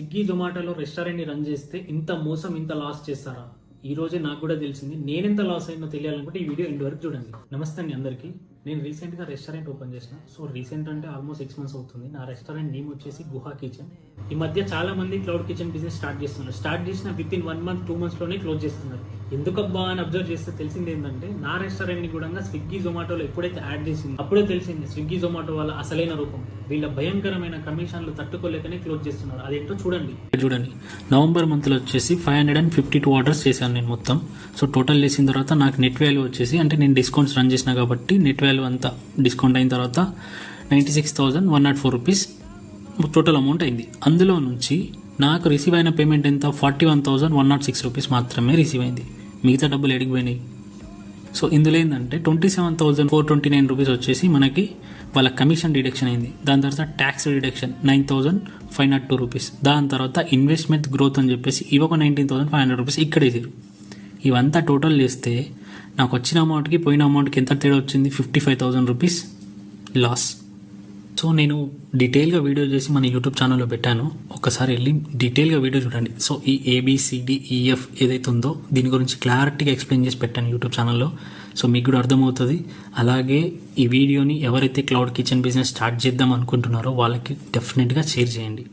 Swiggy జొమాటోలో రెస్టారెంట్ని run చేస్తే ఇంత మోసం ఇంత లాస్ చేస్తారా? ఈ రోజే నాకు కూడా తెలిసింది. నేనెంత లాస్ అయిందో తెలియాలనుకుంటే ఈ వీడియో ఎండ్ వరకు చూడండి. నమస్తే అండి అందరికీ. నేను రీసెంట్గా రెస్టారెంట్ ఓపెన్ చేసిన. సో రీసెంట్ అంటే ఆల్మోస్ట్ సిక్స్ మంత్స్ అవుతుంది. నా రెస్టారెంట్ నేమ్ వచ్చేసి గుహా కిచెన్ ఈ మధ్య చాలా మంది క్లౌడ్ కిచెన్ బిజినెస్ స్టార్ట్ చేస్తున్నారు. స్టార్ట్ చేసిన with in one month two మంత్స్లోనే క్లోజ్ చేస్తున్నారు. ఎందుకబ్బా అని అబ్జర్వ్ చేస్తే తెలిసింది ఏంటంటే నా రెస్టారెంట్ని కూడా స్విగ్గీ జొమాటోలో ఎప్పుడైతే యాడ్ చేసింది అప్పుడే తెలిసింది స్విగ్గీ జొమాటో వాళ్ళ అసలైన రూపం. వీళ్ళ భయంకరమైన కమిషన్లు తట్టుకోలేకనే క్లోజ్ చేస్తున్నారు. అదేంటో చూడండి. చూడండి. నవంబర్ మంత్లో వచ్చేసి five hundred and fifty two orders చేశాను నేను మొత్తం. సో టోటల్ చేసిన తర్వాత నాకు నెట్ వాల్యూ వచ్చేసి అంటే నేను డిస్కౌంట్స్ రన్ చేసిన కాబట్టి నెట్ వాల్యూ అంతా డిస్కౌంట్ అయిన తర్వాత ninety six thousand one nought four rupees total amount అయింది. అందులో నుంచి నాకు రిసీవ్ అయిన పేమెంట్ ఎంత? Forty one thousand one nought six rupees మాత్రమే రిసీవ్ అయింది. మిగతా డబ్బులు ఎడిగిపోయినాయి సో ఇందులో ఏంటంటే twenty seven thousand four twenty nine rupees వచ్చేసి మనకి వాళ్ళ కమిషన్ డిడక్షన్ అయింది. దాని తర్వాత tax deduction nine thousand five nought two rupees దాని తర్వాత ఇన్వెస్ట్మెంట్ గ్రోత్ అని చెప్పేసి ఇవి ఒక nineteen thousand five hundred rupees ఇక్కడ వేసారు ఇవంతా టోటల్ చేస్తే నాకు వచ్చిన అమౌంట్కి పోయిన అమౌంట్కి ఎంత తేడా వచ్చింది? Fifty five thousand rupees loss so నేను డీటెయిల్గా వీడియో చేసి మన యూట్యూబ్ ఛానల్లో పెట్టాను. ఒకసారి వెళ్ళి డీటెయిల్గా వీడియో చూడండి. సో ఈ ఏబిసిడిఈఎఫ్ e, ఏదైతే ఉందో దీని గురించి క్లారిటీగా ఎక్స్ప్లెయిన్ చేసి పెట్టాను యూట్యూబ్ ఛానల్లో సో మీకు కూడా అర్థమవుతుంది. అలాగే ఈ వీడియోని ఎవరైతే క్లౌడ్ కిచెన్ బిజినెస్ స్టార్ట్ చేద్దాం అనుకుంటున్నారో వాళ్ళకి డెఫినెట్గా షేర్ చేయండి.